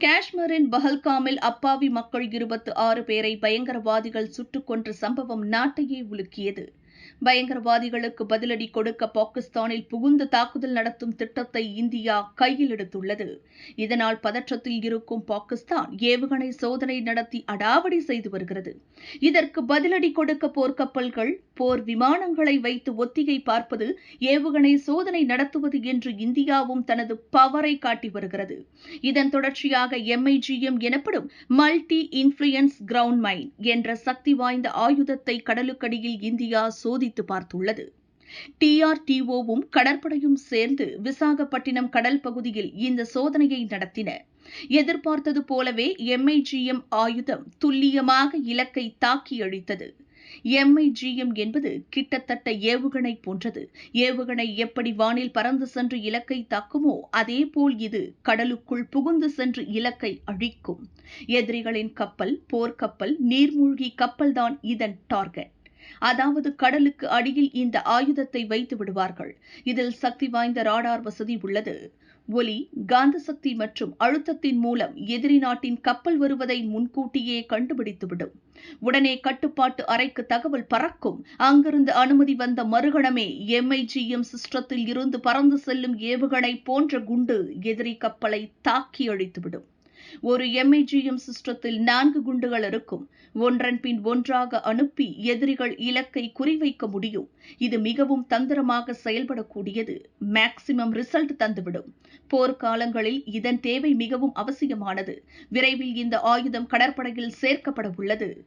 காஷ்மீரின் பஹல்காமில் அப்பாவி மக்கள் இருபத்து ஆறு பேரை பயங்கரவாதிகள் சுட்டுக் கொன்ற சம்பவம் நாட்டையே உலுக்கியது. பயங்கரவாதிகளுக்கு பதிலடி கொடுக்க பாகிஸ்தானில் புகுந்து தாக்குதல் நடத்தும் திட்டத்தை இந்தியா கையில் எடுத்துள்ளது. இதனால் பதற்றத்தில் இருக்கும் பாகிஸ்தான் ஏவுகணை சோதனை நடத்தி அடாவடி செய்து வருகிறது. இதற்கு பதிலடி கொடுக்க போர்க்கப்பல்கள் போர் விமானங்களை வைத்து ஒத்திகை பார்ப்பது ஏவுகணை சோதனை நடத்துவது என்று இந்தியாவும் தனது பவரை காட்டி வருகிறது. இதன் தொடர்ச்சியாக எம்ஐஜிஎம் எனப்படும் மல்டி இன்ஃபுளுயன்ஸ் கிரவுண்ட் மைன் என்ற சக்தி வாய்ந்த ஆயுதத்தை கடலுக்கடியில் இந்தியா சோதி சோதித்து பார்த்துள்ளது. டிஆர்டிஓவும் கடற்படையும் சேர்ந்து விசாகப்பட்டினம் கடல் பகுதியில் இந்த சோதனையை நடத்தின. எதிர்பார்த்தது போலவே எம்ஐஜிஎம் ஆயுதம் துல்லியமாக இலக்கை தாக்கி அழித்தது. எம்ஐஜிஎம் என்பது கிட்டத்தட்ட ஏவுகணை போன்றது. ஏவுகணை எப்படி வானில் பறந்து சென்று இலக்கை தாக்குமோ அதேபோல் இது கடலுக்குள் புகுந்து சென்று இலக்கை அழிக்கும். எதிரிகளின் கப்பல் போர்க்கப்பல் நீர்மூழ்கி கப்பல்தான் இதன் டார்கெட். அதாவது கடலுக்கு அடியில் இந்த ஆயுதத்தை வைத்து விடுவார்கள். இதில் சக்தி வாய்ந்த ராடார் வசதி உள்ளது. ஒலி காந்த சக்தி மற்றும் அழுத்தத்தின் மூலம் எதிரி நாட்டின் கப்பல் வருவதை முன்கூட்டியே கண்டுபிடித்துவிடும். உடனே கட்டுப்பாட்டு அறைக்கு தகவல் பறக்கும். அங்கிருந்து அனுமதி வந்த மறுகணமே எம்ஐஜிஎம் சிஸ்டத்தில் இருந்து பறந்து செல்லும் ஏவுகணை போன்ற குண்டு எதிரி கப்பலை தாக்கி அழித்துவிடும். ஒரு எம்ஏஜிஎம் சிஸ்டத்தில் நான்கு குண்டுகள் இருக்கும். ஒன்றன் பின் ஒன்றாக அனுப்பி எதிரிகள் இலக்கை குறிவைக்க முடியும். இது மிகவும் தந்திரமாக செயல்படக்கூடியது. Maximum result தந்துவிடும். போர்க்காலங்களில் இதன் தேவை மிகவும் அவசியமானது. விரைவில் இந்த ஆயுதம் கடற்படையில் சேர்க்கப்பட உள்ளது.